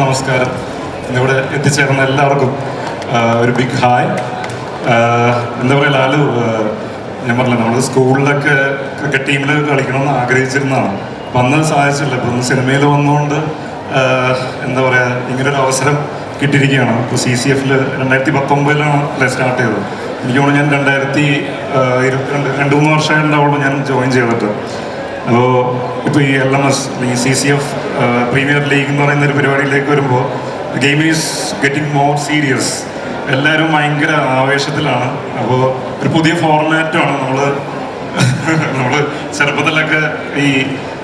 നമസ്കാരം. ഇന്നിവിടെ എത്തിച്ചേർന്ന എല്ലാവർക്കും ഒരു ബിഗ് ഹായ് എന്താ പറയുക ലാലു ഞാൻ പറഞ്ഞില്ല നമ്മൾ സ്കൂളിലൊക്കെ ക്രിക്കറ്റ് ടീമിൽ കളിക്കണമെന്ന് ആഗ്രഹിച്ചിരുന്നതാണ്. അപ്പം സാധിച്ചില്ല ഇപ്പം സിനിമയിൽ വന്നുകൊണ്ട് എന്താ പറയുക ഇങ്ങനൊരു അവസരം കിട്ടിയിരിക്കുകയാണ്. ഇപ്പോൾ സി സി എഫിൽ രണ്ടായിരത്തി പത്തൊമ്പതിലാണ് അല്ലെ സ്റ്റാർട്ട് ചെയ്തത്. എനിക്ക് തോന്നുന്നു ഞാൻ രണ്ടായിരത്തി ഇരുപത്തിരണ്ട് രണ്ട് മൂന്ന് വർഷമായിട്ടുണ്ടാവുള്ളൂ ഞാൻ ജോയിൻ ചെയ്തിട്ട്. അപ്പോൾ ഇപ്പോൾ ഈ എൽ എം എസ് ഈ C C F premier league എന്ന് പറയുന്ന ഒരു പരിപാടിയിലേക്ക് വരുമ്പോൾ game is getting more serious എല്ലാവരും ഭയങ്കര ആവേശത്തിലാണ്. അപ്പോൾ ഒരു പുതിയ ഫോർമാറ്റാണ് നമ്മൾ നമ്മൾ ചെറുപ്പത്തിലൊക്കെ ഈ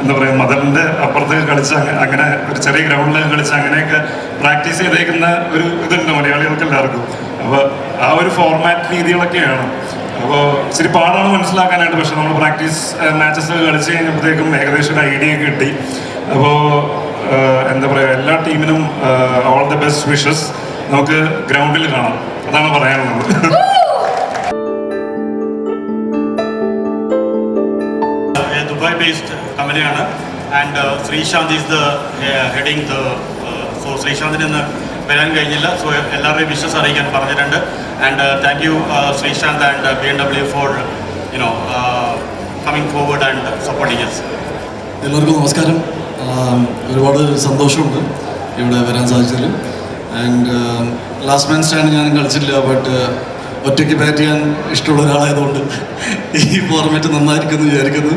എന്താ പറയുക മദറിന്റെ അപ്പുറത്തൊക്കെ കളിച്ച് അങ്ങനെ ഒരു ചെറിയ ഗ്രൗണ്ടിലൊക്കെ കളിച്ച് അങ്ങനെയൊക്കെ പ്രാക്ടീസ് ചെയ്തേക്കുന്ന ഒരു ഇതുണ്ട് മലയാളികൾക്ക് എല്ലാവർക്കും. അപ്പോൾ ആ ഒരു ഫോർമാറ്റ് രീതികളൊക്കെയാണ്. അപ്പോൾ ഇച്ചിരി പാടാണ് മനസ്സിലാക്കാനായിട്ട് പക്ഷെ നമ്മൾ പ്രാക്ടീസ് മാച്ചസ് കളിച്ച് കഴിഞ്ഞപ്പോഴത്തേക്കും ഏകദേശം ഒരു ഐഡിയ കിട്ടി. അപ്പോൾ എന്താ പറയുക എല്ലാ ടീമിനും ഓൾ ദ ബെസ്റ്റ് വിഷസ് നമുക്ക് ഗ്രൗണ്ടിൽ കാണാം. അതാണ് പറയാനുള്ളത് ദുബായ് ബേസ്ഡ് കമ്പനിയാണ്. And Sreesanth is the heading the so ശ്രീശാന്തിന് വരാൻ കഴിഞ്ഞില്ല. സോ എല്ലാവരുടെയും വിശ്വസ് അറിയിക്കാൻ പറഞ്ഞിട്ടുണ്ട്. And thank you Sreesanth and B M W for you know coming forward and supporting us എല്ലാവർക്കും നമസ്കാരം. ഒരുപാട് സന്തോഷമുണ്ട് ഇവിടെ വരാൻ സാധിച്ചതിൽ. ആൻഡ് ലാസ്റ്റ് മാൻ സ്റ്റാൻഡ് ഞാൻ കളിച്ചില്ല ബട്ട് ഒറ്റയ്ക്ക് ബാറ്റ് ചെയ്യാൻ ഇഷ്ടമുള്ള ഒരാളായതുകൊണ്ട് ഈ ഫോർമാറ്റ് നന്നായിരിക്കും എന്ന് വിചാരിക്കുന്നു.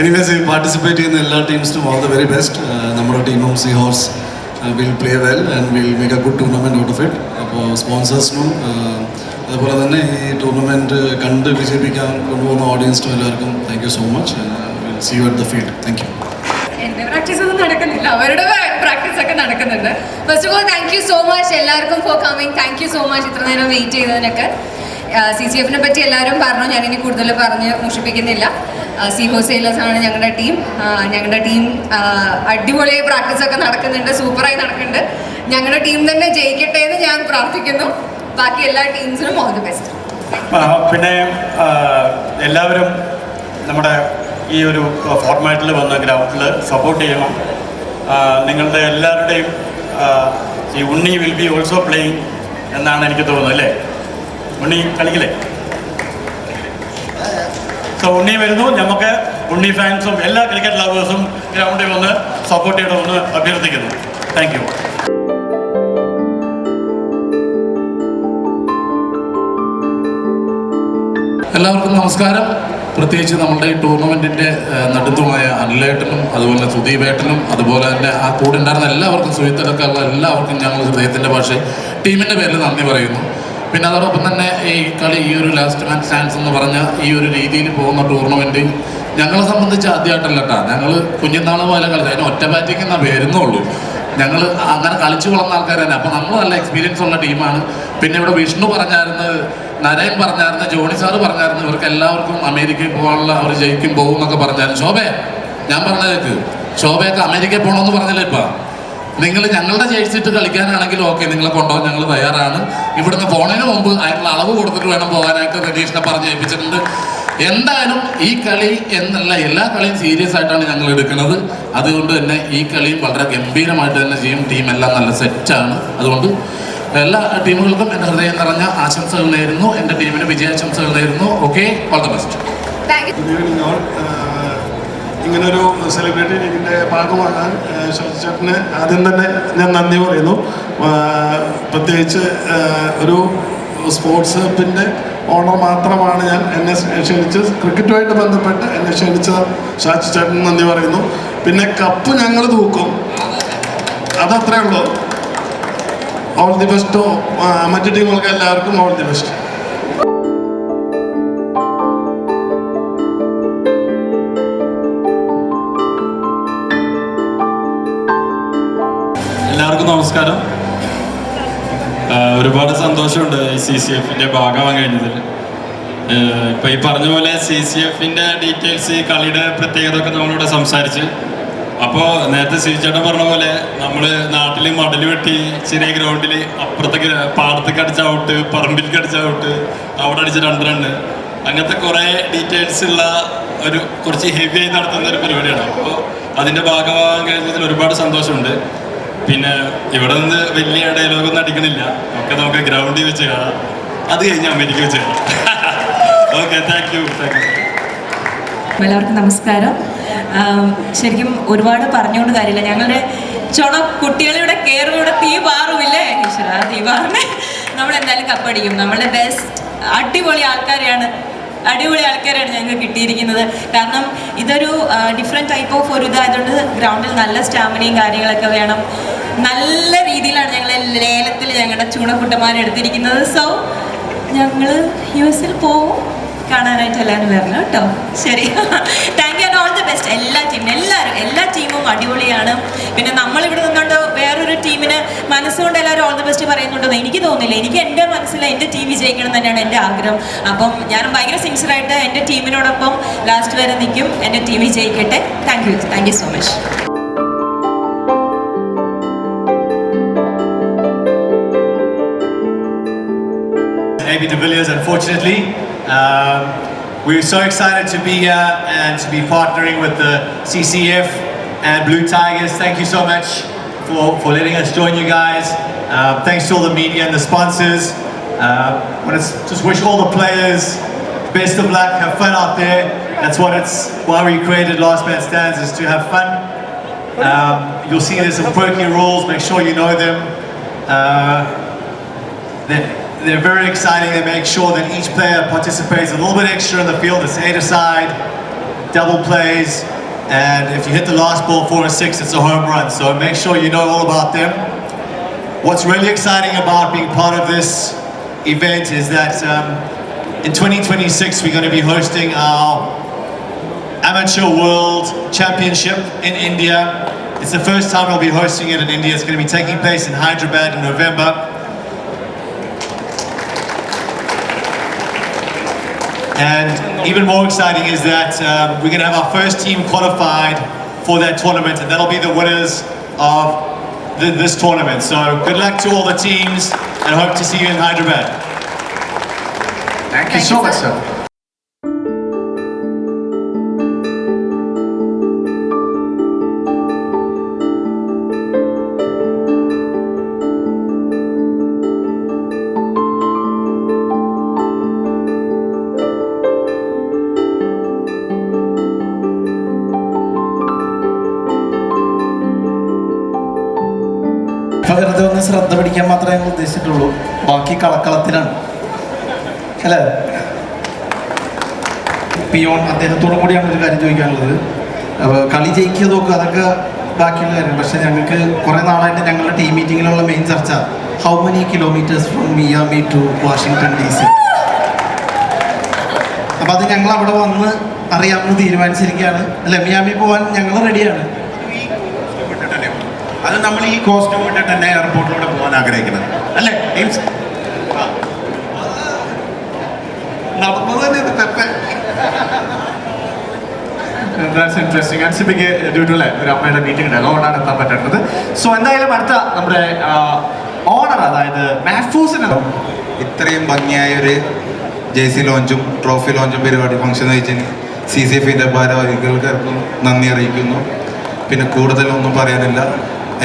എനിവേസ് പാർട്ടിസിപ്പേറ്റ് ചെയ്യുന്ന എല്ലാ ടീംസിനും ഓൾ ദ വെരി ബെസ്റ്റ് നമ്മുടെ ടീമും sea horse will play well and will make a good tournament out of it അപ്പോൾ സ്പോൺസേഴ്സിനും അതുപോലെ തന്നെ ഈ ടൂർണമെന്റ് കണ്ട് വിജയിപ്പിക്കാൻ കൊണ്ടുപോകുന്ന ഓഡിയൻസിനും എല്ലാവർക്കും thank you so much will see you at the field thank you നടക്കുന്നില്ല. അവരുടെ പ്രാക്ടീസ് ഒക്കെ നടക്കുന്നുണ്ട്. First of all thank you so much എല്ലാവർക്കും for coming thank you so much ഇത്ര നേരം വെയിറ്റ് ചെയ്തതിനൊക്കെ. സി സി എഫിനെ പറ്റി എല്ലാവരും പറഞ്ഞു. ഞാനിനി കൂടുതൽ പറഞ്ഞ് മുഷിപ്പിക്കുന്നില്ല. സി ഹോ സെയിലേഴ്സ് ആണ് ഞങ്ങളുടെ ടീം. ഞങ്ങളുടെ ടീം അടിപൊളിയായി പ്രാക്ടീസ് ഒക്കെ നടക്കുന്നുണ്ട് സൂപ്പറായി നടക്കുന്നുണ്ട്. ഞങ്ങളുടെ ടീം തന്നെ ജയിക്കട്ടെ എന്ന് ഞാൻ പ്രാർത്ഥിക്കുന്നു. ബാക്കി എല്ലാ ടീംസിനും ഓൾ ദി ബെസ്റ്റ് പിന്നെ എല്ലാവരും നമ്മുടെ ഈ ഒരു ഫോർമാറ്റിൽ വന്ന ഗ്രൗണ്ടിൽ സപ്പോർട്ട് ചെയ്യണം. നിങ്ങളുടെ എല്ലാവരുടെയും ഈ Unni will be also playing എന്നാണ് എനിക്ക് തോന്നുന്നത് അല്ലേ? ഉണ്ണി കളിക്കില്ലേ? സോ ഉണ്ണി വരുന്നു. നമുക്ക് ഉണ്ണി ഫാൻസും എല്ലാ ക്രിക്കറ്റ് ലവേഴ്സും ഗ്രൗണ്ടിൽ വന്ന് സപ്പോർട്ട് ചെയ്യണമെന്ന് അഭ്യർത്ഥിക്കുന്നു. താങ്ക് യു എല്ലാവർക്കും നമസ്കാരം. പ്രത്യേകിച്ച് നമ്മുടെ ഈ ടൂർണമെന്റിന്റെ നടുത്തുമായ അനിലേട്ടനും അതുപോലെ സുദീപേട്ടനും അതുപോലെ തന്നെ ആ കൂടെ ഉണ്ടായിരുന്ന എല്ലാവർക്കും സുഹിത്തടക്കമുള്ള എല്ലാവർക്കും ഞങ്ങൾ ഹൃദയത്തിന്റെ ഭാഷ ടീമിന്റെ പേരിൽ നന്ദി പറയുന്നു. പിന്നെ അതോടൊപ്പം തന്നെ ഈ കളി ഈ ഒരു ലാസ്റ്റ് മാൻ സ്റ്റാൻസ് എന്ന് പറഞ്ഞ ഈ ഒരു രീതിയിൽ പോകുന്ന ടൂർണമെന്റ് ഞങ്ങളെ സംബന്ധിച്ച് ആദ്യമായിട്ടല്ല കേട്ടോ ഞങ്ങൾ കുഞ്ഞുനാൾ പോലെ കളിച്ചു അതിന് ഒറ്റ ബാറ്റിംഗ് എന്നാ വരുന്നുള്ളൂ ഞങ്ങൾ അങ്ങനെ കളിച്ചു വളർന്ന ആൾക്കാരാണ് അപ്പോൾ നമ്മൾ നല്ല എക്സ്പീരിയൻസ് ഉള്ള ടീമാണ് പിന്നെ ഇവിടെ വിഷ്ണു പറഞ്ഞായിരുന്നു നരയൻ പറഞ്ഞായിരുന്നു ജോണി സാറ് പറഞ്ഞായിരുന്നു ഇവർക്ക് എല്ലാവർക്കും അമേരിക്കയിൽ പോകാനുള്ള അവർ ജയിക്കും പോകും എന്നൊക്കെ പറഞ്ഞായിരുന്നു. ശോഭയ ഞാൻ പറഞ്ഞതേക്ക് ശോഭയൊക്കെ അമേരിക്കയിൽ പോകണമെന്ന് പറഞ്ഞില്ല ഇപ്പം? നിങ്ങൾ ഞങ്ങളുടെ ജയിച്ചിട്ട് കളിക്കാനാണെങ്കിൽ ഓക്കെ നിങ്ങളെ കൊണ്ടുപോകാൻ ഞങ്ങൾ തയ്യാറാണ്. ഇവിടുന്ന് പോണതിന് മുമ്പ് അതിനുള്ള അളവ് കൊടുത്തിട്ട് വേണം പോകാനായിട്ട് രതീഷിനെ പറഞ്ഞ് ഏൽപ്പിച്ചിട്ടുണ്ട്. എന്തായാലും ഈ കളി എന്നല്ല എല്ലാ കളിയും സീരിയസ് ആയിട്ടാണ് ഞങ്ങൾ എടുക്കുന്നത്. അതുകൊണ്ട് തന്നെ ഈ കളിയും വളരെ ഗംഭീരമായിട്ട് തന്നെ ചെയ്യും. ടീം എല്ലാം നല്ല സെറ്റാണ് അതുകൊണ്ട് എല്ലാ ടീമുകൾക്കും എന്റെ ഹൃദയം നിറഞ്ഞ ആശംസകൾ നേരുന്നു. എന്റെ ടീമിന് വിജയാശംസകൾ നേരുന്നു. Okay all the best thank you good evening all ഇങ്ങനൊരു സെലിബ്രിറ്റി ഇതിന്റെ ഭാഗമാകാൻ ആഹ് ശശി ചേട്ടന് ആദ്യം തന്നെ ഞാൻ നന്ദി പറയുന്നു. പ്രത്യേകിച്ച് ഒരു സ്പോർട്സ് ഹബിന്റെ ഓണർ മാത്രമാണ് ഞാൻ എന്നെ ക്ഷണിച്ച് ക്രിക്കറ്റുമായിട്ട് ബന്ധപ്പെട്ട് എന്നെ ക്ഷണിച്ച ഷാജി ചേട്ടന് നന്ദി പറയുന്നു. പിന്നെ കപ്പ് ഞങ്ങൾ തൂക്കും. അതത്രേ ഉള്ളൂ. ഓൾ ദി ബെസ്റ്റോ മറ്റു ടീമുകൾക്ക് എല്ലാവർക്കും ഓൾ ദി ബെസ്റ്റ് നമസ്കാരം. ഒരുപാട് സന്തോഷമുണ്ട് സി സി എഫിന്റെ ഭാഗമാകാൻ കഴിഞ്ഞതിൽ. ഇപ്പൊ ഈ പറഞ്ഞ പോലെ സി സി എഫിന്റെ ഡീറ്റെയിൽസ് ഈ കളിയുടെ പ്രത്യേകത ഒക്കെ നമ്മളിവിടെ സംസാരിച്ച്. അപ്പോൾ നേരത്തെ സിരിച്ചേട്ടൻ പറഞ്ഞ പോലെ നമ്മൾ നാട്ടിൽ മടൽ വെട്ടി ചെറിയ ഗ്രൗണ്ടിൽ അപ്പുറത്തേക്ക് പാടത്തേക്ക് അടിച്ച ഔട്ട് പറമ്പിലേക്ക് അടിച്ച ഔട്ട് അവിടെ അടിച്ച രണ്ട് റണ്ണ് അങ്ങനത്തെ കുറേ ഡീറ്റെയിൽസ് ഉള്ള ഒരു കുറച്ച് ഹെവി ആയി നടത്തുന്ന ഒരു പരിപാടിയാണ്. അപ്പോൾ അതിന്റെ ഭാഗമാകാൻ കഴിഞ്ഞതിൽ ഒരുപാട് സന്തോഷമുണ്ട്. പിന്നെ ഇവിടെ നിന്ന് വലിയ ഡയലോഗൊന്നും അടിക്കണില്ല. ഒക്കെ നമുക്ക് ഗ്രൗണ്ടിൽ വെച്ച് കാണാം. അത് കഴിഞ്ഞ് അമേരിക്ക വെച്ച് കാണാം. Okay thank you thank you എല്ലാവർക്കും നമസ്കാരം. ശരിക്കും ഒരുപാട് പറഞ്ഞുകൊണ്ട് കാര്യമില്ല. ഞങ്ങളുടെ ചുണ കുട്ടികളുടെ ഇവിടെ തീ പാറുമില്ലേ? ഈശ്വര തീ പാറുമേ നമ്മൾ എന്തായാലും കപ്പടിക്കും. നമ്മളുടെ ബെസ്റ്റ് അടിപൊളി ആൾക്കാരെയാണ് അടിപൊളി ആൾക്കാരാണ് ഞങ്ങൾക്ക് കിട്ടിയിരിക്കുന്നത്. കാരണം ഇതൊരു ഡിഫറെന്റ് ടൈപ്പ് ഓഫ് ഒരു ഇതായതുകൊണ്ട് ഗ്രൗണ്ടിൽ നല്ല സ്റ്റാമിനയും കാര്യങ്ങളൊക്കെ വേണം. നല്ല രീതിയിലാണ് ഞങ്ങൾ ലേലത്തിൽ ഞങ്ങളുടെ ചൂണക്കുട്ടന്മാരെ എടുത്തിരിക്കുന്നത് സോ ഞങ്ങൾ യു എസിൽ പോവും. കാണാനായിട്ട് എല്ലാവരും വരണം കേട്ടോ. ശരി. Thank you and all the best എല്ലാ ടീമിനും എല്ലാവരും എല്ലാ ടീമും അടിപൊളിയാണ്. പിന്നെ നമ്മളിവിടെ നിന്നുകൊണ്ട് വേറൊരു ടീമിന് മനസ്സുകൊണ്ട് എല്ലാവരും ഓൾ ദി ബെസ്റ്റ് പറയുന്നുണ്ടെന്ന് എനിക്ക് തോന്നുന്നില്ല. എനിക്ക് എന്റെ മനസ്സിൽ എന്റെ ടീം വിജയിക്കണം തന്നെയാണ് എന്റെ ആഗ്രഹം. അപ്പം ഞാൻ ഭയങ്കര സിൻസിയറായിട്ട് എന്റെ ടീമിനോടൊപ്പം ലാസ്റ്റ് വരെ നിൽക്കും. എന്റെ team വിജയിക്കട്ടെ. Thank you thank you so much AB de Villiers, unfortunately. Um, we're so excited to be here and to be partnering with the CCF and Blue Tigers. Thank you so much for, for letting us join you guys. Uh, thanks to all the media and the sponsors. Uh, I want to just wish all the players best of luck, have fun out there. That's what it's why we created Last Man Stands is to have fun. Um, you'll see there's some quirky rules, make sure you know them. Uh, they're, very exciting. They make sure that each player participates a little bit extra in the field. It's eight aside, double plays, and if you hit the last ball four or six, it's a home run. So make sure you know all about them. What's really exciting about being part of this event is that um, in 2026 we're going to be hosting our Amateur World Championship in India. It's the first time we'll be hosting it in India. It's going to be taking place in Hyderabad in November. And even more exciting is that um, we're going to have our first team qualified for that tournament, and that'll be the winners of the, this tournament. So good luck to all the teams, and hope to see you in Hyderabad. Thank you so much, sir. ശ്രദ്ധ പിടിക്കാൻ മാത്രമേ ഞങ്ങൾ ഉദ്ദേശിച്ചിട്ടുള്ളൂ. ബാക്കി കളക്കളത്തിലാണ്. അല്ലേ? Peon അദ്ദേഹത്തോടും കൂടിയാണ് ഒരു കാര്യം ചോദിക്കാനുള്ളത്. കളി ജയിക്കുന്നതൊക്കെ അതൊക്കെ ബാക്കിയുള്ള കാര്യം. പക്ഷെ ഞങ്ങൾക്ക് കുറേ നാളായിട്ട് ഞങ്ങളുടെ ടീം മീറ്റിങ്ങിലുള്ള മെയിൻ ചർച്ച how many kilometres from Miami to Washington D C അപ്പോൾ അത് ഞങ്ങൾ അവിടെ വന്ന് അറിയാമെന്ന് തീരുമാനിച്ചിരിക്കുകയാണ്. അല്ലെ? മിയാമി പോകാൻ ഞങ്ങൾ റെഡിയാണ് അത് നമ്മൾ ഈ കോസ്റ്റ്യൂം ഇട്ടിട്ട് തന്നെ എയർപോർട്ടിലൂടെ പോകാൻ ആഗ്രഹിക്കുന്നത്. അല്ലേ ദാറ്റ്സ് ഇൻട്രസ്റ്റിംഗ് ഒരു അമ്മയുടെ മീറ്റിംഗ് ഉണ്ട്. അതുകൊണ്ടാണ് എത്താൻ പറ്റുന്നത് സോ എന്തായാലും അടുത്ത നമ്മുടെ ഓണർ അതായത് മാഫൂസിന് ഇത്രയും ഭംഗിയായ ഒരു ജെ സി ലോഞ്ചും ട്രോഫി ലോഞ്ചും പരിപാടി ഫംഗ്ഷൻ നയിച്ചതിന് സി സി എഫിന്റെ ഭാരവാഹികൾക്കും നന്ദി അറിയിക്കുന്നു. പിന്നെ കൂടുതലൊന്നും പറയാനില്ല.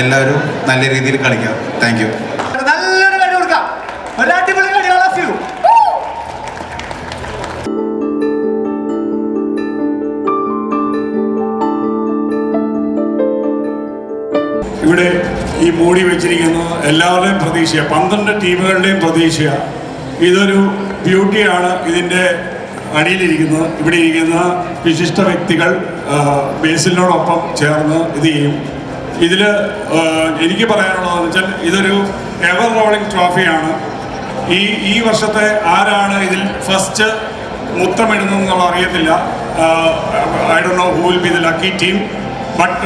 എല്ലാവരും നല്ല രീതിയിൽ കളിക്കാം. താങ്ക് യു നല്ലൊരു കളി കൊടുക്കാം. ഒരു അടിപൊളി കളി. All of ഇവിടെ ഈ മൂടി വെച്ചിരിക്കുന്നത് എല്ലാവരുടെയും പ്രതീക്ഷയാണ് പന്ത്രണ്ട് ടീമുകളുടെയും പ്രതീക്ഷയാണ് ഇതൊരു ബ്യൂട്ടിയാണ് ഇതിന്റെ അടിയിലിരിക്കുന്നത്. ഇവിടെ ഇരിക്കുന്ന വിശിഷ്ട വ്യക്തികൾ ബേസിലിനോടൊപ്പം ചേർന്ന് ഇത് ചെയ്യും. ഇതിൽ എനിക്ക് പറയാനുള്ളതെന്ന് വെച്ചാൽ ഇതൊരു എവർ റോളിംഗ് ട്രോഫിയാണ് ഈ ഈ വർഷത്തെ ആരാണ് ഇതിൽ ഫസ്റ്റ് മുത്തമിടുന്നതെന്നുള്ള അറിയത്തില്ല. I Dr know who will be the lucky team but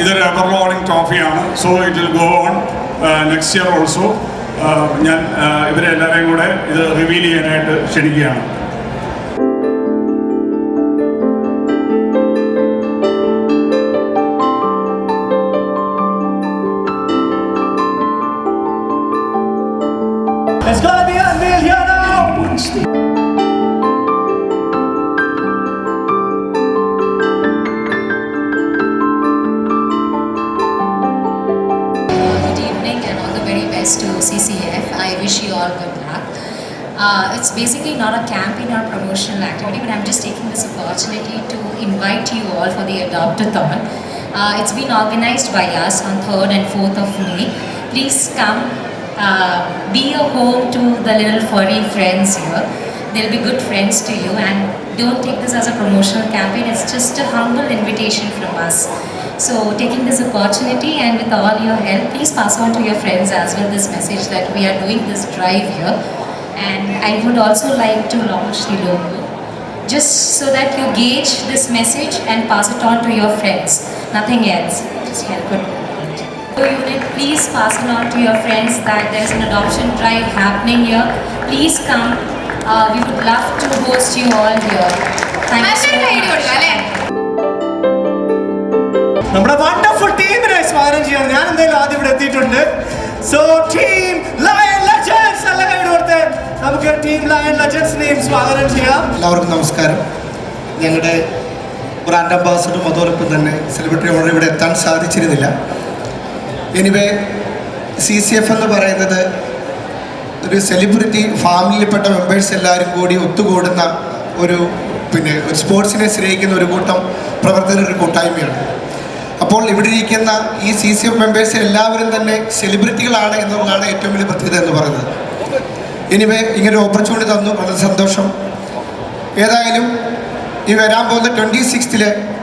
ഇതൊരു ever rolling ട്രോഫിയാണ് so it will go on next year also ഞാൻ ഇവരെ എല്ലാവരെയും കൂടെ ഇത് റിവീൽ ചെയ്യാനായിട്ട് ക്ഷണിക്കുകയാണ്. Now. best to CCF. I wish you all good luck. Uh, it's basically not a campaign or promotional activity, but I'm just taking this opportunity to invite you all for the Adopt-a-thon. Uh, it's been organized by us on 3rd and 4th of May. Please come, uh, be a home to the little furry friends here. They'll be good friends to you, and don't take this as a promotional campaign. It's just a humble invitation from us. So, taking this opportunity and with all your help, please pass on to your friends as well this message that we are doing this drive here. And I would also like to launch the logo just so that you gauge this message and pass it on to your friends. Nothing else. Just help it. Unit, please pass it on to your friends that there's an adoption drive happening here. Please come. Uh, we would love to host you all here. Thank you so much. നമ്മുടെ wonderful ടീമിനെ സ്വാഗതം ചെയ്യണം ഞാൻ എന്തായാലും ആദ്യം ഇവിടെ എത്തിയിട്ടുണ്ട് so team lion legends എല്ലാം കൈ കൊടുത്ത് നമുക്ക് ടീം ലയൺ ലെജൻഡ്സിനെയും സ്വാഗതം ചെയ്യാം എല്ലാവർക്കും നമസ്കാരം ഞങ്ങളുടെ ബ്രാൻഡ് അംബാസഡറും അതോടൊപ്പം തന്നെ സെലിബ്രിറ്റി ഓണർ ഇവിടെ എത്താൻ സാധിച്ചിരുന്നില്ല എനിവേ സി സി എഫ് എന്ന് പറയുന്നത് ഒരു സെലിബ്രിറ്റി ഫാമിലിയിൽപ്പെട്ട മെമ്പേഴ്സ് എല്ലാവരും കൂടി ഒത്തുകൂടുന്ന ഒരു പിന്നെ ഒരു സ്പോർട്സിനെ സ്നേഹിക്കുന്ന ഒരു കൂട്ടം പ്രവർത്തകരുടെ ഒരു കൂട്ടായ്മയാണ്. അപ്പോൾ ഇവിടെ ഇരിക്കുന്ന ഈ സി സി എഫ് മെമ്പേഴ്സ് എല്ലാവരും തന്നെ സെലിബ്രിറ്റികളാണ് എന്നുള്ളതാണ് ഏറ്റവും വലിയ പ്രത്യേകത എന്ന് പറയുന്നത്. എനിവേ ഇങ്ങനെ ഓപ്പർച്യൂണിറ്റി തന്നു. വളരെ സന്തോഷം. ഏതായാലും ഈ വരാൻ പോകുന്ന ട്വന്റി സിക്സ്തിൽ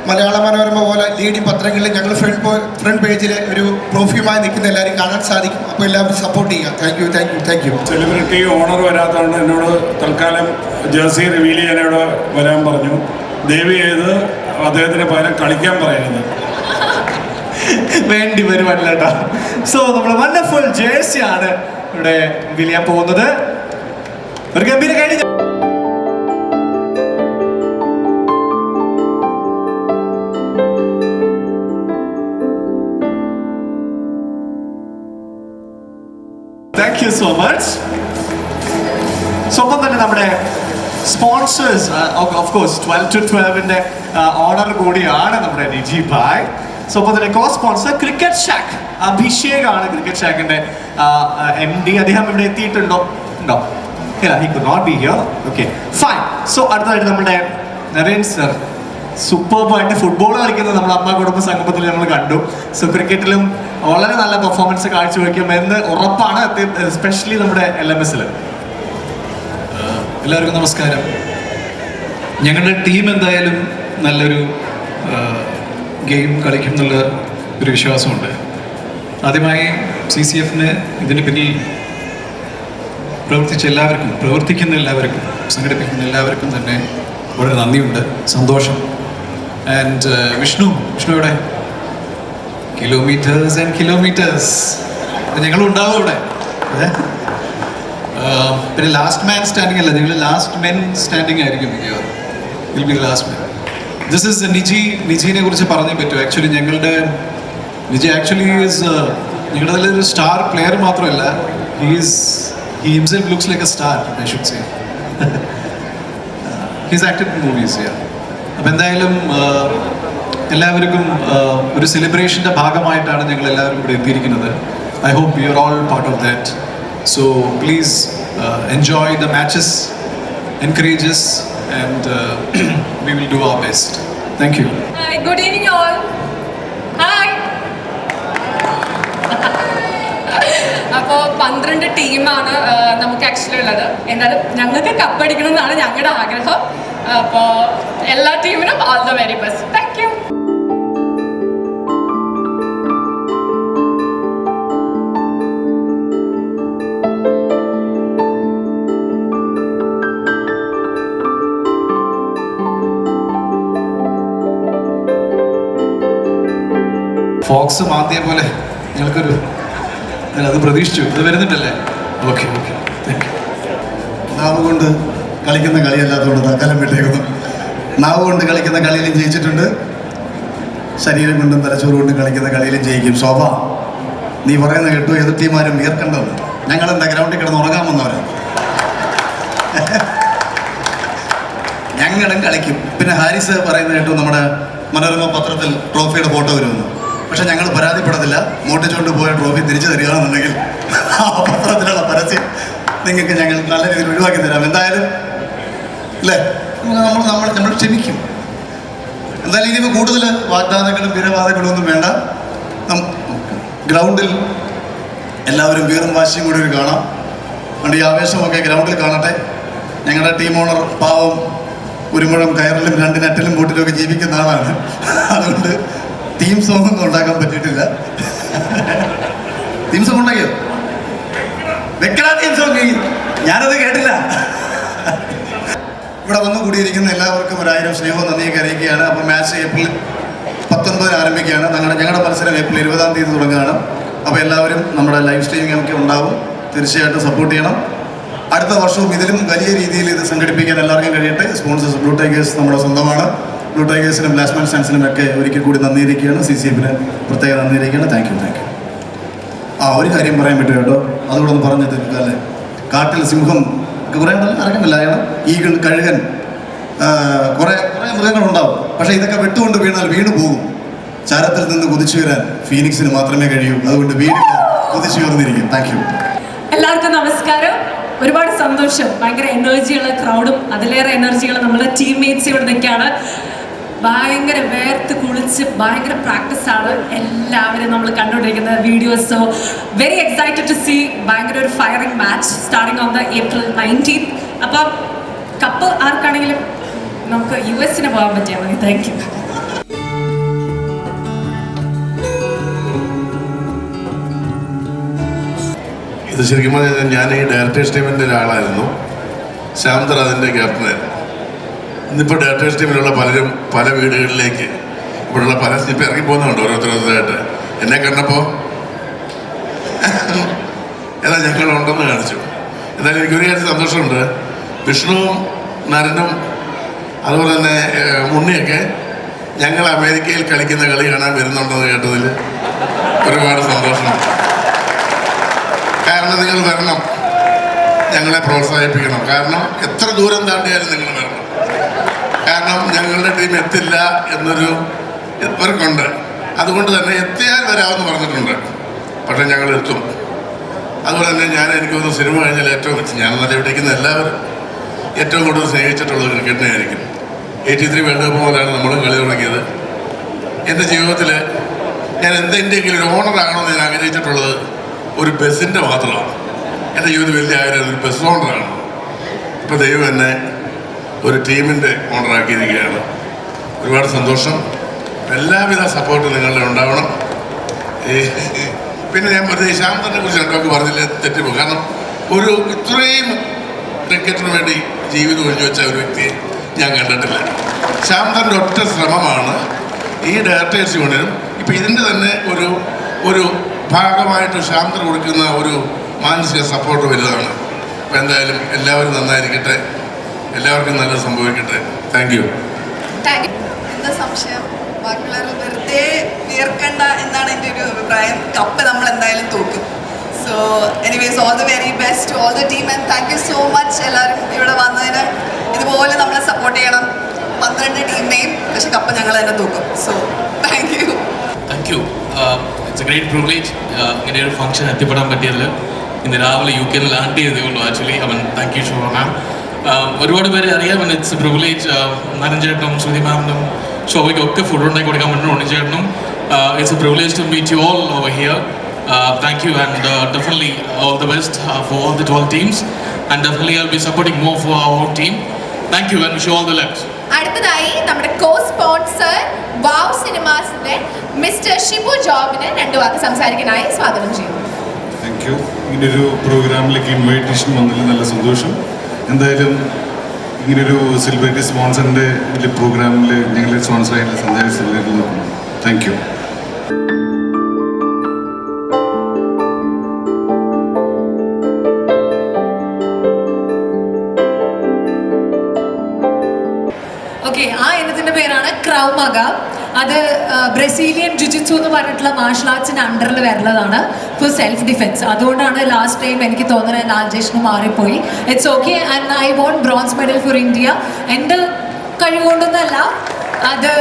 മലയാള മനോരമ പോലെ ലീഡിംഗ് പത്രങ്ങളിൽ ഞങ്ങൾ ഫ്രണ്ട് ഫ്രണ്ട് പേജിൽ ഒരു ട്രോഫിയുമായി നിൽക്കുന്ന എല്ലാവരും കാണാൻ സാധിക്കും. അപ്പോൾ എല്ലാവരും സപ്പോർട്ട് ചെയ്യുക. Thank you thank you thank you celebrity owner വരാത്തതുകൊണ്ട് എന്നോട് തൽക്കാലം ജേഴ്സി റിവീൽ ചെയ്യാനോട് വരാൻ പറഞ്ഞു. ദേവി ചെയ്ത് അദ്ദേഹത്തിന് പകരം കളിക്കാൻ പറയുന്നു വേണ്ടി വരും സോ നമ്മൾ വണ്ടർഫുൾ ജേഴ്സി ആണ് ഇവിടെ വിളിയാൻ പോകുന്നത്. ഒരു ഗംഭീര കഴിഞ്ഞ യു സോ മച്ച് സ്വന്തം തന്നെ നമ്മുടെ sponsors of course twelve to ട്വൽവിന്റെ owner കൂടിയാണ് നമ്മുടെ നിജി ഭായ്. സോ ഒപ്പം തന്നെ co sponsor Cricket Shack Abhishek ആണ് ക്രിക്കറ്റ് ഷാക്കിന്റെ എം ഡി അദ്ദേഹം ഇവിടെ എത്തിയിട്ടുണ്ടോ? ഉണ്ടോ? ഇല്ല he could not be here okay fine so അടുത്തതായിട്ട് നമ്മുടെ നരേൻ സർ സൂപ്പർബായിട്ട് ഫുട്ബോൾ കളിക്കുന്നത് നമ്മുടെ അമ്മ കുടുംബ സംഗമത്തിൽ നമ്മൾ കണ്ടു. സോ ക്രിക്കറ്റിലും വളരെ നല്ല പെർഫോമൻസ് കാഴ്ചവെക്കും എന്ന് ഉറപ്പാണ് എസ്പെഷ്യലി നമ്മുടെ എൽ എം എസിൽ എല്ലാവർക്കും നമസ്കാരം. ഞങ്ങളുടെ ടീം എന്തായാലും നല്ലൊരു ഗെയിം കളിക്കും എന്നുള്ള ഒരു വിശ്വാസമുണ്ട്. ആദ്യമായി സി സി എഫിന് ഇതിന് പിന്നിൽ പ്രവർത്തിച്ച എല്ലാവർക്കും പ്രവർത്തിക്കുന്ന എല്ലാവർക്കും സംഘടിപ്പിക്കുന്ന എല്ലാവർക്കും തന്നെ വളരെ നന്ദിയുണ്ട് സന്തോഷം. ആൻഡ് വിഷ്ണു വിഷ്ണു ഇവിടെ കിലോമീറ്റേഴ്സ് ആൻഡ് കിലോമീറ്റേഴ്സ് ഞങ്ങൾ ഉണ്ടാവും ഇവിടെ പിന്നെ ലാസ്റ്റ് മാൻ സ്റ്റാൻഡിംഗ് അല്ല നിങ്ങൾ ലാസ്റ്റ് മെൻ സ്റ്റാൻഡിംഗ് ആയിരിക്കും മിക്കവാറും. Last men this is Niji നിജിനെ കുറിച്ച് പറഞ്ഞേ പറ്റൂ. ആക്ച്വലി ഞങ്ങളുടെ നിജി ആക്ച്വലി ഈസ് ഞങ്ങളുടെ അതിൽ ഒരു സ്റ്റാർ പ്ലെയർ മാത്രമല്ല. He's he himself looks like a star I should say he's acted movies അപ്പം എന്തായാലും എല്ലാവർക്കും ഒരു സെലിബ്രേഷന്റെ ഭാഗമായിട്ടാണ് ഞങ്ങൾ എല്ലാവരും ഇവിടെ എത്തിയിരിക്കുന്നത്. I hope you are all part of that so please enjoy the matches encourages and we will do our best thank you good evening all hi അപ്പോൾ പന്ത്രണ്ട് ടീമാണ് നമുക്ക് ആക്ച്വലി ഉള്ളത്. എന്നാലും ഞങ്ങൾക്ക് കപ്പടിക്കണം എന്നാണ് ഞങ്ങളുടെ ആഗ്രഹം. അപ്പോൾ എല്ലാ ടീമിനും all the very best Fox മാന്തിയ പോലെ നിങ്ങൾക്കൊരു ഞാൻ അത് പ്രതീക്ഷിച്ചു. ഇത് വരുന്നിട്ടല്ലേ ഓക്കെ ഓക്കെ നാവ് കൊണ്ട് കളിക്കുന്ന കളിയല്ലാത്തതുകൊണ്ട് തൽക്കാലം വിട്ടേക്കുന്നു. നാവ് കൊണ്ട് കളിക്കുന്ന കളിയിലും ജയിച്ചിട്ടുണ്ട്. ശരീരം കൊണ്ടും തലച്ചോറ് കൊണ്ടും കളിക്കുന്ന കളിയിലും ജയിക്കും. ശോഭ നീ പറയുന്ന കേട്ടു. എതിർ ടീമാരും വിയർക്കണ്ടെന്ന് ഞങ്ങളെന്താ ഗ്രൗണ്ടിൽ കിടന്ന് ഉറങ്ങാൻ ഞങ്ങളും കളിക്കും. പിന്നെ ഹാരിസ് പറയുന്നത് കേട്ടു നമ്മുടെ മനോരമ പത്രത്തിൽ ട്രോഫിയുടെ ഫോട്ടോ വരുമെന്ന് പക്ഷെ ഞങ്ങൾ പരാതിപ്പെടത്തില്ല. മോട്ടിച്ചുകൊണ്ട് പോയ ട്രോഫി തിരിച്ചു തരികയാണെന്നുണ്ടെങ്കിൽ ആ പത്രത്തിലുള്ള പരസ്യം നിങ്ങൾക്ക് ഞങ്ങൾ നല്ല രീതിയിൽ ഒഴിവാക്കി തരാം. എന്തായാലും അല്ലേ? നമ്മൾ നമ്മൾ നമ്മൾ ക്ഷമിക്കും. എന്തായാലും ഇനിയിപ്പോൾ കൂടുതൽ വാഗ്ദാനങ്ങളും വീരവാദങ്ങളും ഒന്നും വേണ്ട. ഗ്രൗണ്ടിൽ എല്ലാവരും വീറും വാശിയും കൂടി ഒരു കാണാം. അതുകൊണ്ട് ഈ ആവേശമൊക്കെ ഗ്രൗണ്ടിൽ കാണട്ടെ. ഞങ്ങളുടെ ടീം ഓണർ പാവം ഒരുമുഴം കയറിലും രണ്ട് ബോട്ടിലും ഒക്കെ ജീവിക്കുന്ന ആളാണ്. അതുകൊണ്ട് ടീം സോങ് ഒന്നും ഉണ്ടാക്കാൻ പറ്റിയിട്ടില്ല. തീം സോങ് ഉണ്ടാക്കിയോ? വെക്കടാ തീം സോങ് ഞാനത് കേട്ടില്ല. ഇവിടെ വന്നു കൂടിയിരിക്കുന്ന എല്ലാവർക്കും ഒരായിരം സ്നേഹവും നന്ദിയൊക്കെ അറിയിക്കുകയാണ്. അപ്പോൾ മാച്ച് ഏപ്രിൽ പത്തൊൻപതിന് ആരംഭിക്കുകയാണ്. ഞങ്ങളുടെ ഞങ്ങളുടെ മത്സരം ഏപ്രിൽ ഇരുപതാം തീയതി തുടങ്ങുകയാണ്. അപ്പോൾ എല്ലാവരും നമ്മുടെ ലൈവ് സ്ട്രീമിംഗ് ഒക്കെ ഉണ്ടാവും. തീർച്ചയായിട്ടും സപ്പോർട്ട് ചെയ്യണം. അടുത്ത വർഷവും ഇതിലും വലിയ രീതിയിൽ ഇത് സംഘടിപ്പിക്കാൻ എല്ലാവർക്കും കഴിയട്ടെ. സ്പോൺസേഴ്സ് ബ്ലൂ ടൈഗേഴ്സ് നമ്മുടെ സ്വന്തമാണ്. ബ്ലൂ ടൈഗേഴ്സിനും ലാസ്മാൻ സ്റ്റാൻസിനും ഒക്കെ ഒരിക്കൽ കൂടി നന്ദിയിരിക്കുകയാണ്. സി സി എഫിന് പ്രത്യേക നന്ദിയിരിക്കുകയാണ്. താങ്ക് യു താങ്ക് യു ആ ഒരു കാര്യം പറയാൻ പറ്റും കേട്ടോ. അതുകൂടെ ഒന്ന് പറഞ്ഞു തീർക്കുക അല്ലേ? കാട്ടിൽ സിംഹം ഒക്കെ കുറേ അറിയണ്ടല്ലോ അയാൾ ഈഗിൾ കഴുകൻ കുറേ കുറേ മൃഗങ്ങളുണ്ടാവും. പക്ഷേ ഇതൊക്കെ വെട്ടുകൊണ്ട് വീണാൽ വീണ് പോകും. ചാരത്തിൽ നിന്ന് കുതിച്ചു വരാൻ ഫീനിക്സിന് മാത്രമേ കഴിയൂ. അതുകൊണ്ട് വീണില്ല കുതിച്ചു ഉയർന്നിരിക്കും. താങ്ക് യു എല്ലാവർക്കും നമസ്കാരം. ഒരുപാട് സന്തോഷം. ഭയങ്കര എനർജിയുള്ള ക്രൗഡും അതിലേറെ എനർജിയുള്ള നമ്മുടെ ടീംമേറ്റ്സ് ഇവിടെ നിൽക്കുകയാണ്. ഭയങ്കര വേർത്ത് കുളിച്ച് ഭയങ്കര പ്രാക്ടീസ് ആണ് എല്ലാവരും നമ്മൾ കണ്ടുകൊണ്ടിരിക്കുന്ന videos so very excited to see ഭയങ്കര ഒരു firing match starting on the April nineteen അപ്പം കപ്പ് ആർക്കാണെങ്കിലും നമുക്ക് യു എസിന് പോകാൻ പറ്റിയാൽ മതി. താങ്ക് യു ഇത് ശരിക്കും പറഞ്ഞാൽ ഞാൻ ഈ ഡയറക്ടേഴ്സ് ടീമിന്റെ ഒരാളായിരുന്നു. ശ്യാംതർ അതിന്റെ ക്യാപ്റ്റനായിരുന്നു ഇന്നിപ്പോൾ ഡയറക്ടേഴ്സ് ടീമിലുള്ള പലരും പല വീടുകളിലേക്ക് ഇവിടെയുള്ള പല സ്ലിപ്പ് ഇറങ്ങി പോകുന്നുണ്ട് ഓരോരുത്തരോരുത്തരായിട്ട്. എന്നെ കണ്ടപ്പോൾ ഏതാ ഞങ്ങളുണ്ടെന്ന് കാണിച്ചു. എന്നാലും എനിക്കൊരു കാര്യം സന്തോഷമുണ്ട്. വിഷ്ണുവും നരനും അതുപോലെ തന്നെ ഉണ്ണിയൊക്കെ ഞങ്ങൾ അമേരിക്കയിൽ കളിക്കുന്ന കളി കാണാൻ വരുന്നുണ്ടെന്ന് കേട്ടതിൽ ഒരുപാട് സന്തോഷമുണ്ട് കാരണം നിങ്ങൾ വരണം. ഞങ്ങളെ പ്രോത്സാഹിപ്പിക്കണം. കാരണം എത്ര ദൂരം താണ്ടിയാലും നിങ്ങൾ വരണം. കാരണം ഞങ്ങളുടെ ടീം എത്തില്ല എന്നൊരു ഇവർക്കുണ്ട്. അതുകൊണ്ട് തന്നെ എത്തിയാൽ വരാമെന്ന് പറഞ്ഞിട്ടുണ്ട്. പക്ഷേ ഞങ്ങൾ എത്തും അതുപോലെ തന്നെ ഞാൻ എനിക്ക് തോന്നുന്നു സിനിമ കഴിഞ്ഞാൽ ഏറ്റവും ഞാൻ നല്ല ഇവിടേക്കുന്ന എല്ലാവരും ഏറ്റവും കൂടുതൽ സ്നേഹിച്ചിട്ടുള്ളത് ക്രിക്കറ്റിനെ ആയിരിക്കും എയ്റ്റി ത്രീ വേൾഡ് കപ്പ് മുതലാണ് നമ്മൾ കളി തുടങ്ങിയത്. എന്റെ ജീവിതത്തിൽ ഞാൻ എന്തെങ്കിലും ഒരു ഓണറാകണമെന്ന് ഞാൻ ആഗ്രഹിച്ചിട്ടുള്ളത് ഒരു ബസ്സിന്റെ മാത്രമാണ്. എന്റെ ജീവിതത്തിൽ വലിയ ആഗ്രഹം ഒരു ബസ് ഓണറാണ് ഇപ്പോൾ ദൈവം എന്നെ ഒരു ടീമിന്റെ ഓണറാക്കിയിരിക്കുകയാണ് ഒരുപാട് സന്തോഷം. എല്ലാവിധ സപ്പോർട്ടും നിങ്ങളുടെ ഉണ്ടാവണം. പിന്നെ ഞാൻ വെറുതെ ശാന്തനെ കുറിച്ച് രണ്ടൊക്കെ പറഞ്ഞില്ല തെറ്റിപ്പോ കാരണം ഒരു ഇത്രയും ക്രിക്കറ്റിന് വേണ്ടി ജീവിതം ഒഴിഞ്ഞു വെച്ച ഒരു വ്യക്തിയെ ഞാൻ കണ്ടിട്ടില്ല. ശാന്തന്റെ ഒറ്റ ശ്രമമാണ് ഈ ഡയറക്ടേഴ്സ് യൂണിയനും. ഇപ്പം ഇതിന്റെ തന്നെ ഒരു ഒരു ഭാഗമായിട്ട് ശാന്തൻ കൊടുക്കുന്ന ഒരു മാനസിക സപ്പോർട്ട് വലുതാണ്. അപ്പം എന്തായാലും എല്ലാവരും നന്നായിരിക്കട്ടെ. എല്ലാവർക്കും നല്ല സംഭവിക്കട്ടെ. താങ്ക് യു എന്താ സംശയം? ബാക്കിയുള്ളവർ വെറുതെ വിയർക്കണ്ട എന്നാണ് എന്റെ ഒരു അഭിപ്രായം. കപ്പ് നമ്മൾ എന്തായാലും തോക്കും. So anyways all the very best all the team and thank you so much എല്ലാവരും ഇവിടെ വന്നതിന്. ഇതുപോലെ നമ്മളെ സപ്പോർട്ട് ചെയ്യണം. പന്ത്രണ്ട് ടീമിനെയും പക്ഷെ കപ്പ് ഞങ്ങൾ തന്നെ തൂക്കും. So thank you thank you it's a great privilege ഇങ്ങനെ ഒരു ഫംഗ്ഷൻ എത്തിപ്പെടാൻ പറ്റിയതിൽ ഇന്ന് രാവിലെ യു കെയിൽ ലാൻഡ് ചെയ്തേ ഉള്ളൂ ആക്ച്വലി അവൻ താങ്ക് യു ഷോ മാം ഒരുപാട് പേരെ അറിയാം. ഇറ്റ്സ് എ പ്രിവിലേജ് നരഞ്ചേട്ടനും ശ്രുതി മാമിനും ശോഭയ്ക്കും ഒക്കെ ഫുഡ് ഉണ്ടാക്കി കൊടുക്കാൻ പറ്റുന്ന ഉണ്ണിച്ചേട്ടനും it's a privilege to meet you all over here thank you and definitely all the best for all the twelve teams and definitely I be supporting more for our team thank you and wish all the left അടുത്തതായി നമ്മുടെ co sponsor വാവ് സിനിമാസിന്റെ mister Shibu ജോബിന് രണ്ടു വാക്ക് സംസാരിക്കാനായി സ്വാഗതം ചെയ്യുന്നു. Thank you ഇങ്ങനൊരു പ്രോഗ്രാമിലേക്ക് invitation വന്നതിൽ നല്ല സന്തോഷം. എന്തായാലും ഇങ്ങനൊരു സെലിബ്രിറ്റി സ്പോൺസറിന്റെ വലിയ പ്രോഗ്രാമിൽ ഞങ്ങളെ സ്പോൺസർ ആയിട്ട് സന്ദേശം സെലിബ്രേറ്റ് താങ്ക് യു ഓക്കെ ആ ഇനത്തിന്റെ പേരാണ് ക്രൗമക അത് ബ്രസീലിയൻ ജുജിത്സു എന്ന് പറഞ്ഞിട്ടുള്ള മാർഷൽ ആർട്സിന്റെ അണ്ടറിൽ വരുന്നതാണ് ഫോർ സെൽഫ് ഡിഫെൻസ് അതുകൊണ്ടാണ് ലാസ്റ്റ് ടൈം എനിക്ക് തോന്നുന്നത് രാജേഷിന് മാറിപ്പോയി. It's okay and I won bronze medal for India എന്റെ കഴിവുകൊണ്ടൊന്നല്ല അത്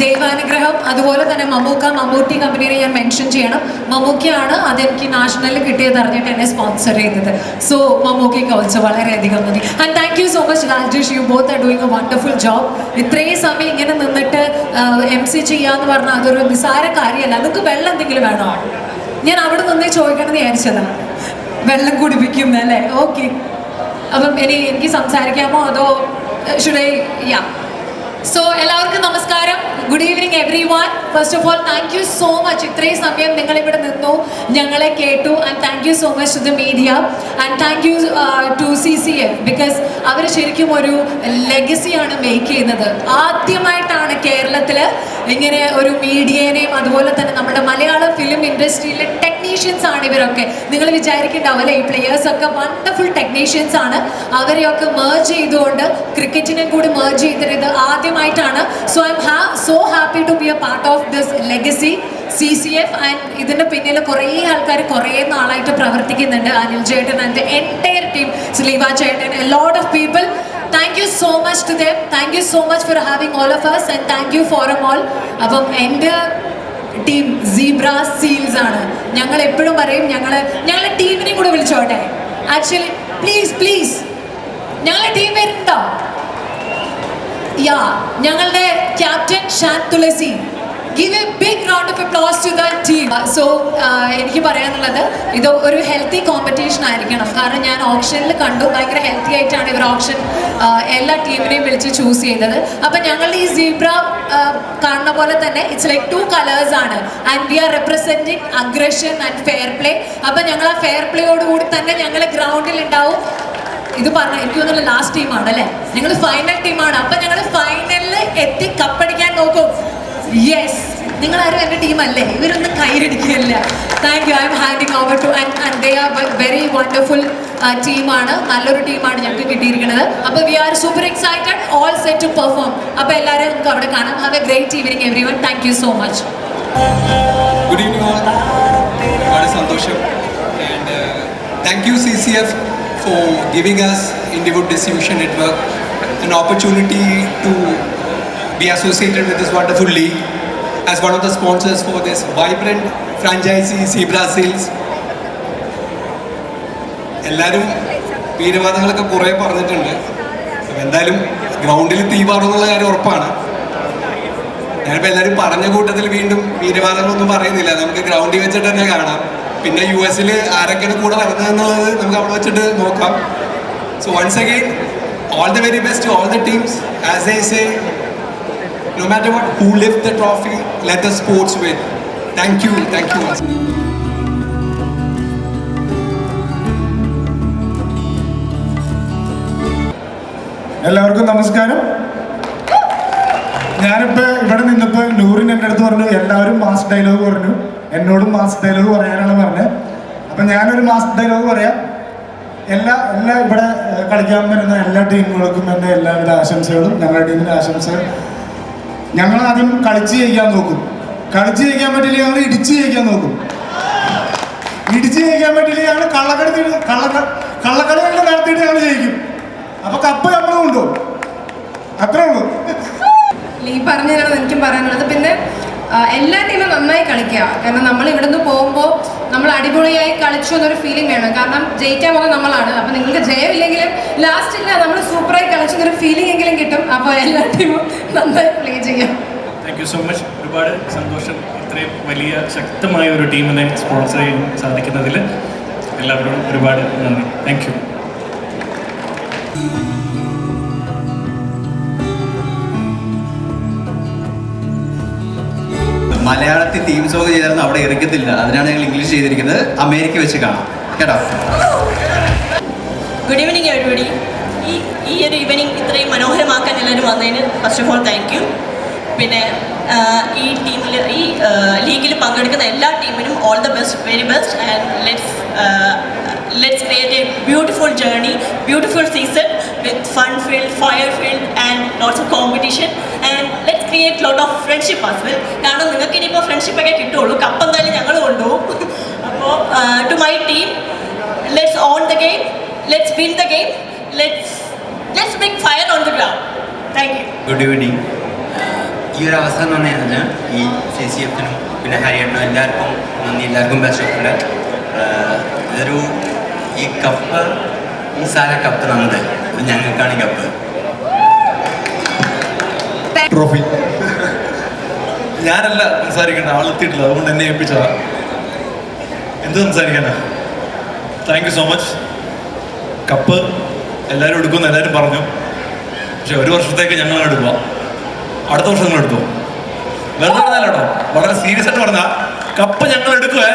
ദൈവാനുഗ്രഹം അതുപോലെ തന്നെ മമ്മൂക്ക മമ്മൂട്ടി കമ്പനിയെ ഞാൻ മെൻഷൻ ചെയ്യണം. മമ്മൂക്കയാണ് അതെനിക്ക് നാഷണലിൽ കിട്ടിയത് അറിഞ്ഞിട്ട് എന്നെ സ്പോൺസർ ചെയ്തത്. സോ മമ്മൂക്കയ്ക്ക് ഓൾസോ വളരെയധികം നന്ദി. And thank you so much Rajesh. You both are doing a wonderful job ഇത്രയും സമയം ഇങ്ങനെ നിന്നിട്ട് എം സി ചെയ്യാന്ന് പറഞ്ഞാൽ അതൊരു നിസാര കാര്യമല്ല. നിങ്ങൾക്ക് വെള്ളം എന്തെങ്കിലും വേണോ? ഞാൻ അവിടെ നിന്നേ ചോദിക്കണമെന്ന് വിചാരിച്ചതാണ് വെള്ളം കുടിപ്പിക്കും അല്ലേ? ഓക്കെ അപ്പം ഇനി എനിക്ക് സംസാരിക്കാമോ? അതോ ഷുഡൈ യാ സോ എല്ലാവർക്കും നമസ്കാരം. Good evening everyone first of all thank you so much ഇത്രയും സമയം നിങ്ങൾ ഇവിടെ നിന്നു. ഞങ്ങളെ കേട്ടു. And thank you so much to the media and thank you to C C F because അവർ ശരിക്കും ഒരു ലെഗസിയാണ് മേക്ക് ചെയ്യുന്നത്. ആദ്യമായിട്ടാണ് കേരളത്തിൽ ഇങ്ങനെ ഒരു മീഡിയനെയും അതുപോലെ തന്നെ നമ്മുടെ മലയാള ഫിലിം ഇൻഡസ്ട്രിയിലെ ടെക്നീഷ്യൻസ് ആണ് ഇവരൊക്കെ. നിങ്ങൾ വിചാരിക്കേണ്ടാവല്ലേ ഈ പ്ലെയേഴ്സ് ഒക്കെ വണ്ടർഫുൾ ടെക്നീഷ്യൻസ് ആണ്. അവരെയൊക്കെ മേർജ് ചെയ്തുകൊണ്ട് ക്രിക്കറ്റിനെ കൂടി മേർജ് ചെയ്തിരുന്നത് ആദ്യമായിട്ടാണ്. So I ha so happy to be a part of this legacy C C F and ഇതിന്റെ പിന്നിൽ കുറേ ആൾക്കാർ കുറേ നാളായിട്ട് പ്രവർത്തിക്കുന്നുണ്ട്. അനിൽ ചേട്ടൻ ആൻഡ് എന്റയർ ടീം സ്ലീവ ചേട്ടൻ a lot of people thank you so much to them thank you so much for having all of us. And thank you for M all അപ്പം എന്റെ ടീം സീബ്ര സീൽസ് ആണ്. ഞങ്ങൾ എപ്പോഴും പറയും ഞങ്ങൾ ഞങ്ങളെ ടീമിനെ കൂടെ വിളിച്ചോട്ടെ. ആക്ച്വലി പ്ലീസ് പ്ലീസ് ഞങ്ങളുടെ ടീം വരുന്നുണ്ടോ യാ ഞങ്ങളുടെ captain Shan Thulasi give a big round of applause to the team so എനിക്ക് പറയാനുള്ളത് ഇത് ഒരു ഹെൽത്തി കോമ്പറ്റീഷൻ ആയിരിക്കണം. കാരണം ഞാൻ ഓപ്ഷനിൽ കണ്ടു ഭയങ്കര ഹെൽത്തി ആയിട്ടാണ് ഇവർ ഓപ്ഷൻ എല്ലാ ടീമിനെയും വിളിച്ച് ചൂസ് ചെയ്തത്. അപ്പം ഞങ്ങളുടെ ഈ സീബ്ര കാണുന്ന പോലെ തന്നെ ഇറ്റ്സ് ലൈക്ക് ടു കളേഴ്സ് ആണ്. And we are representing aggression and fair play അപ്പം ഞങ്ങൾ ആ ഫെയർ പ്ലേയോട് കൂടി തന്നെ ഞങ്ങൾ ഗ്രൗണ്ടിൽ ഉണ്ടാവും. ഇത് പറഞ്ഞ എനിക്ക് തോന്നുന്നു ലാസ്റ്റ് ടീമാണ് അല്ലേ? ഞങ്ങൾ ഫൈനൽ ടീമാണ് അപ്പം ഞങ്ങൾ ഫൈനലിൽ എത്തി കപ്പടിക്കാൻ നോക്കും. യെസ് നിങ്ങൾ ആരും എന്റെ ടീമല്ലേ ഇവരൊന്നും കൈയടിക്കില്ല thank you I'm handing over to and they are very wonderful ടീമാണ് നല്ലൊരു ടീമാണ് ഞങ്ങൾക്ക് കിട്ടിയിരിക്കുന്നത്. അപ്പോൾ we are super excited all set to perform അപ്പോൾ എല്ലാവരും നമുക്ക് അവിടെ കാണാം. Have a great evening everyone thank you so much good evening സന്തോഷം. And thank you C C F for giving us Indywood distribution network an opportunity to be associated with this wonderful league as one of the sponsors for this vibrant franchisee Zebra Sales. എല്ലാവരും വീരവാദങ്ങളൊക്കെ കുറേ പറഞ്ഞിട്ടുണ്ട്. എന്തായാലും ഗ്രൗണ്ടിൽ തീ പാടുന്നുള്ള കാര്യം ഉറപ്പാണ്. ഞാനിപ്പോൾ എല്ലാവരും പറഞ്ഞ കൂട്ടത്തിൽ വീണ്ടും വീരവാദങ്ങളൊന്നും പറയുന്നില്ല. നമുക്ക് ഗ്രൗണ്ടിൽ വെച്ചിട്ട് തന്നെ കാണാം. പിന്നെ യു എസിൽ ആരൊക്കെയാണ് കൂടെ വരുന്നതെന്നുള്ളത് നമുക്ക് അവിടെ വെച്ചിട്ട് നോക്കാം. So once again all the very best all the teams as I say no matter what, who lift the trophy, let the sports win. Thank you, thank you. എല്ലാവർക്കും നമസ്കാരം. ഞാനിപ്പോൾ ഇവിടെ നിന്നപ്പോൾ നൂറിന് എന്റെ അടുത്ത് പറഞ്ഞു എല്ലാവരും മാസ് ഡയലോഗ് പറഞ്ഞു. എന്നോടും മാസ് ഡയലോഗ് പറയാനാണ് പറഞ്ഞത്. അപ്പം ഞാനൊരു മാസ് ഡയലോഗ് പറയാം. എല്ലാ എല്ലാ ഇവിടെ കളിക്കാൻ വരുന്ന എല്ലാ ടീമുകൾക്കും എന്റെ എല്ലാവിധ ആശംസകളും ഞങ്ങളുടെ ടീമിന്റെ ആശംസകൾ ഞങ്ങൾ ആദ്യം കളിച്ച് ജയിക്കാൻ നോക്കും. കളിച്ച് ജയിക്കാൻ പറ്റില്ല ഞങ്ങൾ ഇടിച്ച് ജയിക്കാൻ നോക്കും. ഇടിച്ച് ജയിക്കാൻ പറ്റില്ല ഞങ്ങൾ കള്ളക്കടത്തി കള്ളക്ക കള്ളക്കളികൾ നടത്തിയിട്ട് ഞങ്ങൾ ജയിക്കും. അപ്പൊ കപ്പ് നമ്മളും ഉണ്ടോ അത്രേ ഉള്ളൂ. ഈ പറഞ്ഞതാണ് എനിക്കും പറയാനുള്ളത്. പിന്നെ എല്ലാ ടീമും നന്നായി കളിക്കുക. കാരണം നമ്മൾ ഇവിടുന്ന് പോകുമ്പോൾ നമ്മൾ അടിപൊളിയായി കളിച്ചു എന്നൊരു ഫീലിംഗ് വേണം. കാരണം ജയിക്കാൻ പോകുന്നത് നമ്മളാണ്. അപ്പം നിങ്ങൾക്ക് ജയമില്ലെങ്കിലും ലാസ്റ്റ് ഇല്ല നമ്മൾ സൂപ്പറായി കളിച്ചു എന്നൊരു ഫീലിംഗ് എങ്കിലും കിട്ടും. അപ്പോൾ എല്ലാ ടീമും നന്നായി പ്ലേ ചെയ്യാം താങ്ക് യു സോ മച്ച് ഒരുപാട് സന്തോഷം. ഇത്രയും വലിയ ശക്തമായ ഒരു ടീമിനെ സ്പോൺസർ ചെയ്യാൻ സാധിക്കുന്നതിൽ എല്ലാവരോടും ഒരുപാട് നന്ദി. താങ്ക് യു മലയാളത്തിൽ തീം സോങ് ചെയ്തായിരുന്നു അവിടെ ഇറക്കത്തില്ല. അതിനാണ് ഞങ്ങൾ ഇംഗ്ലീഷ് ചെയ്തിരിക്കുന്നത്. അമേരിക്ക വെച്ച് കാണാം. കേട്ടോ? ഗുഡ് ഈവനിങ് എവരിബഡി ഈ ഈ ഒരു ഈവനിങ് ഇത്രയും മനോഹരമാക്കാൻ എല്ലാവരും വന്നതിന് first of all thank you പിന്നെ ഈ ടീമിൽ ഈ ലീഗിൽ പങ്കെടുക്കുന്ന എല്ലാ ടീമിനും all the best very best and let's let's create a beautiful journey beautiful season with fun field fire field and lots of competition create lot of friendship as well കാരണം നിങ്ങൾക്ക് ഇനിയിപ്പോൾ ഫ്രണ്ട്ഷിപ്പൊക്കെ കിട്ടുള്ളൂ കപ്പ് എന്തായാലും ഞങ്ങൾ കൊണ്ടുപോകും. അപ്പോൾ to my team let's on the game let's win the game let's let's make fire on the ground thank you good evening ഈ ഒരു അവസരം തന്നെയാണ് ഈ സി സി എഫിനും പിന്നെ ഹരിയണ്ണ എല്ലാവർക്കും നന്ദി. എല്ലാവർക്കും ബെസ്റ്റ് ഓഫ് ലക്ക് ഇതൊരു ഈ കപ്പ് ഈ സാര കപ്പ് നമ്മുടെ ഞങ്ങൾക്കാണ് ഈ കപ്പ് ട്രോഫി ഞാനല്ല സംസാരിക്കേണ്ട. ആളെത്തിയിട്ടില്ല അതുകൊണ്ട് എന്നെ ഏൽപ്പിച്ചതാ. എന്ത് സംസാരിക്കാനാ? Thank you so much cup എല്ലാവരും എടുക്കുമെന്ന് എല്ലാവരും പറഞ്ഞു. പക്ഷെ ഒരു വർഷത്തേക്ക് ഞങ്ങൾ എടുക്കുക അടുത്ത വർഷം നിങ്ങൾ എടുത്തു. വെറുതെ പറഞ്ഞാലോ? വളരെ സീരിയസ് ആയിട്ട് പറഞ്ഞാൽ കപ്പ് ഞങ്ങൾ എടുക്കുവേ.